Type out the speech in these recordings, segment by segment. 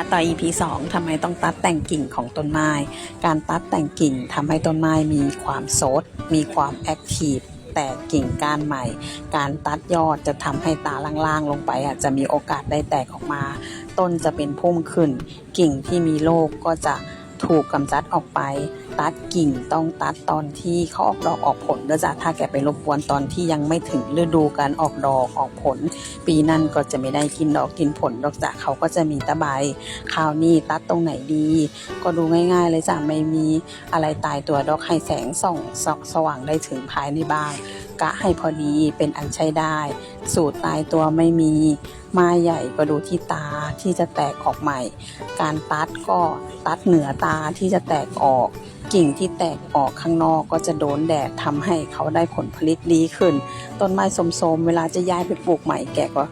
มาต่อ EP 2ทำไมต้องตัดแต่งกิ่งของต้นไม้ การตัดแต่งกิ่งทำให้ต้นไม้มีความโซดมีความแอคทีฟแต่กิ่งก้านใหม่ การตัดยอดจะทำให้ตาล่างๆลงไปอะจะมีโอกาสได้แตกออกมา ต้นจะเป็นพุ่มขึ้น กิ่งที่มีโรคก็จะถูกกำจัดออกไป ตัดกิ่งต้องตัดตอนที่เขาออกดอกออกผลเนื่องจากถ้าแกไปรบกวนตอนที่ยังไม่ถึงฤดูการออกดอกออกผล ปีนั้นก็จะไม่ได้กินดอกกินผลดอกจากเขาก็จะมีตะใบคราวนี้ตัดตรงไหนดี ก็ดูง่าย ๆ เลยจ้ะไม่มีอะไรตายตัวดอกให้แสงส่องสสว่างได้ถึงภายในบ้านกะให้พอดีเป็นอันใช้ได้ สูตรตายตัวไม่มีไมาใหญ่ก็ดูที่ตาที่จะแตกออกใหม่ การตัดก็ตัดเหนือตาที่จะแตกออกกิ่งที่แตกออกข้างนอกก็จะโดนแดดทำให้เขาได้ผลผลิตดีขึ้น ต้นไม้สมๆเวลาจะย้ายไปปลูกใหม่แกก็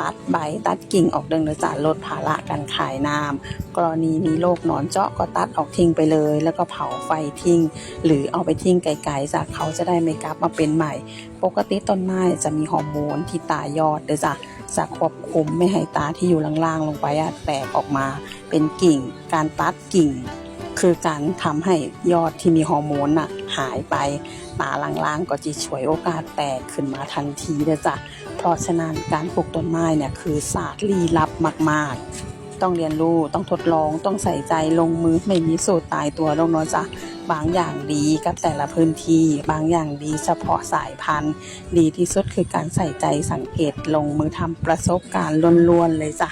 ตัดใบตัดกิ่งออกเดินเนื้อจาลดภาระการขายน้ำกรณีมีโรคหนอนเจาะก็ตัดออกทิ้งไปเลย แล้วก็เผาไฟทิ้ง หรือเอาไปทิ้งไกลๆจากเขาจะได้ไม่กลับมาเป็นใหม่ ปกติต้นไม้จะมีฮอร์โมนที่ตายอดเด้อจ้ะจะควบคุมไม่ให้ตาที่อยู่ล่างๆลงไปอะแตกออกมา เป็นกิ่ง การตัดกิ่ง คือการทำให้ยอดที่มีฮอร์โมนน่ะหายไปตาล่างๆก็จะฉวยโอกาสแตกขึ้นมาทันทีเลยจ้ะเพราะฉะนั้นการปลูกต้นไม้เนี่ยคือศาสตร์ลี้ลับมากๆ ต้องเรียนรู้ต้องทดลองต้องใส่ใจลงมือไม่มีสูตรตายตัวลงเนาะจ้ะบางอย่างดีกับแต่ละพื้นที่ บางอย่างดีเฉพาะสายพันธุ์ ดีที่สุดคือการใส่ใจสังเกตลงมือทำประสบการณ์ล้วนๆเลยจ้ะ